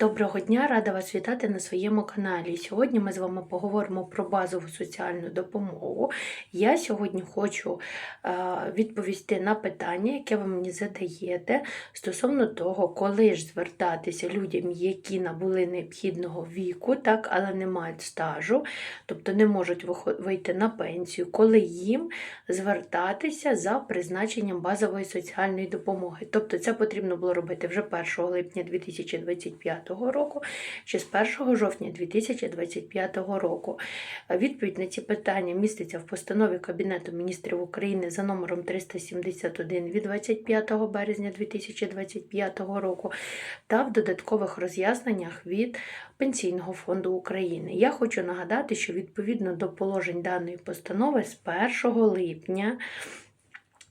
Доброго дня, рада вас вітати на своєму каналі. Сьогодні ми з вами поговоримо про базову соціальну допомогу. Я сьогодні хочу е, відповісти на питання, яке ви мені задаєте стосовно того, коли ж звертатися людям, які набули необхідного віку, так, але не мають стажу, тобто не можуть вийти на пенсію, коли їм звертатися за призначенням базової соціальної допомоги. Тобто це потрібно було робити вже 1 липня 2025 року чи з 1 жовтня 2025 року. Відповідь на ці питання міститься в постанові Кабінету міністрів України за номером 371 від 25 березня 2025 року та в додаткових роз'ясненнях від Пенсійного фонду України. Я хочу нагадати, що відповідно до положень даної постанови з 1 липня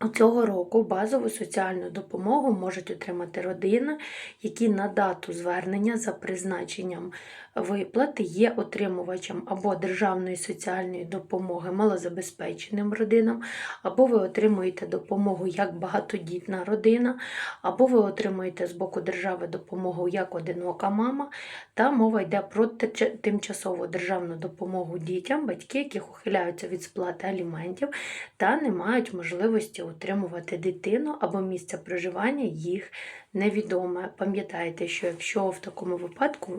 Цього року базову соціальну допомогу можуть отримати родини, які на дату звернення за призначенням виплати є отримувачем або державної соціальної допомоги малозабезпеченим родинам, або ви отримуєте допомогу як багатодітна родина, або ви отримуєте з боку держави допомогу як одинока мама, та мова йде про тимчасову державну допомогу дітям, батьки, яких ухиляються від сплати аліментів та не мають можливості утримувати дитину або місце проживання їх невідоме. Пам'ятайте, що якщо в такому випадку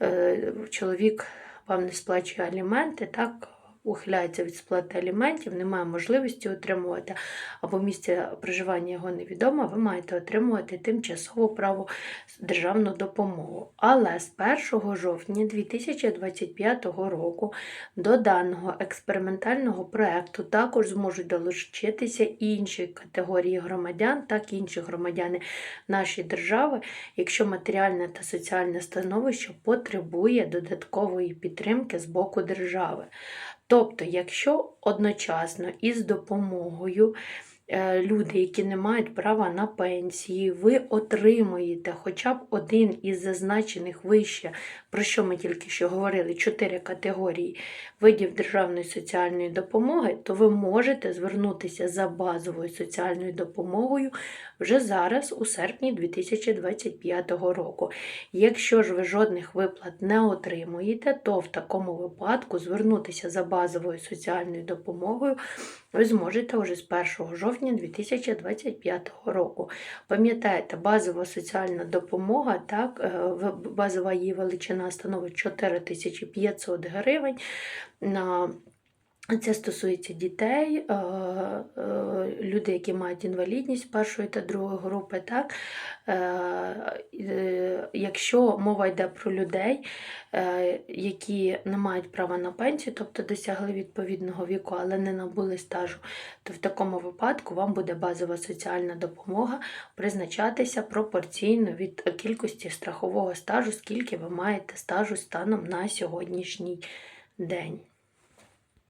е, е, чоловік вам не сплачує аліменти, так. Ухиляється від сплати аліментів, немає можливості отримувати, або місце проживання його невідоме, ви маєте отримувати тимчасову право державну допомогу. Але з 1 жовтня 2025 року до даного експериментального проекту також зможуть долучитися інші категорії громадян, так і інші громадяни нашої держави, якщо матеріальне та соціальне становище потребує додаткової підтримки з боку держави. Тобто, якщо одночасно із допомогою люди, які не мають права на пенсії, ви отримуєте хоча б один із зазначених вище, про що ми тільки що говорили, чотири категорії видів державної соціальної допомоги, то ви можете звернутися за базовою соціальною допомогою вже зараз, у серпні 2025 року. Якщо ж ви жодних виплат не отримуєте, то в такому випадку звернутися за базовою соціальною допомогою ви зможете вже з 1 жовтня 2025 року. Пам'ятаєте, базова соціальна допомога, так, е, базова її величина становить 4500 гривень. На це стосується дітей, е, е, людей, які мають інвалідність першої та другої групи. Так? Е, Якщо мова йде про людей, які не мають права на пенсію, тобто досягли відповідного віку, але не набули стажу, то в такому випадку вам буде базова соціальна допомога призначатися пропорційно від кількості страхового стажу, скільки ви маєте стажу станом на сьогоднішній день.